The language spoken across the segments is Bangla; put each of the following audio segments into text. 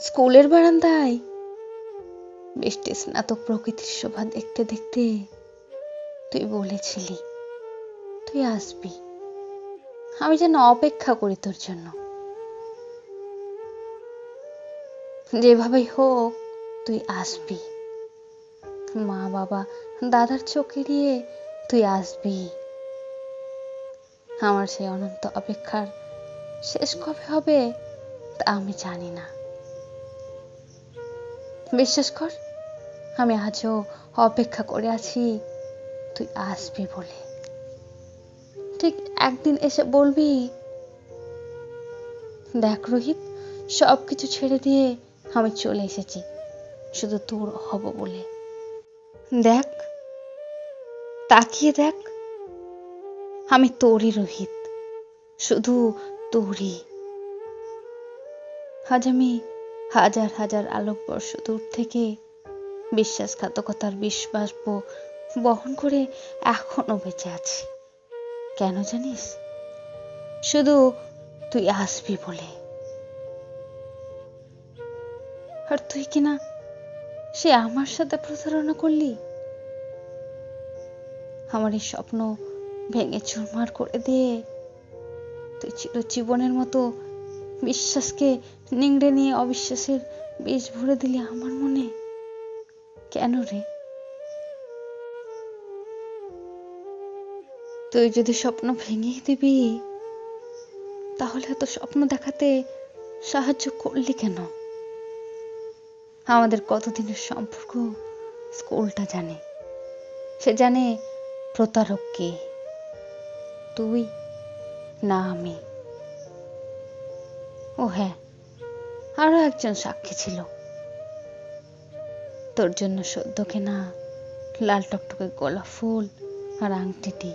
স্কুলের বারান্দায়। বৃষ্টি স্নাতক প্রকৃতির শোভা দেখতে দেখতে তুই বলেছিলি, তুই আসবি। আমি যেন অপেক্ষা করি তোর জন্য। যেভাবেই হোক, তুই আসবি। মা, বাবা, দাদার চোখ এড়িয়ে তুই আসবি। আমার সেই অনন্ত অপেক্ষার শেষ কবে হবে, তা আমি জানি না। বিশ্বাস কর, আমি আজও অপেক্ষা করে আছি, তুই আসবি বলে। ঠিক একদিন এসে বলবি, দেখ রোহিত সব কিছু ছেড়ে দিয়ে আমি চলে এসেছি, শুধু তোর হব বলে। দেখ, তাকিয়ে দেখ, আমি তোরই রোহিত, শুধু তোরই। আজ আমি হাজার হাজার আলোকবর্ষ দূর থেকে বিশ্বাসঘাতকতার বিশ্বাসব বহন করে এখনও বেঁচে আছি। কেন জানিস? শুধু তুই আসবি বলে। আর তুই কিনা সে আমার সাথে প্রতারণা করলি? আমার এই স্বপ্ন ভেঙে চুরমার করে দিয়ে তুই চিরজীবনের মতো বিশ্বাসকে নিংড়ে নিয়ে অবিশ্বাসের বীজ ভরে দিলে আমার মনে। কেন রে? তুই যদি স্বপ্ন ভেঙে দিবি, তাহলে এত স্বপ্ন দেখাতে সাহায্য করলি কেন? আমাদের কতদিনের সম্পর্ক স্কুলটা জানে। সে জানে প্রতারক কে? তুই না আমি। ও হ্যাঁ আরও একজন সাক্ষী ছিল। তোর জন্য সদ্য কেনা লাল টকটকে গোলাপ ফুল আর আংটিটি।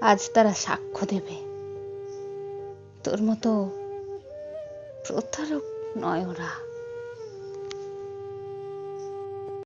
আজ তারা সাক্ষ্য দেবে। তোর মতো প্রতারক নয় ওরা।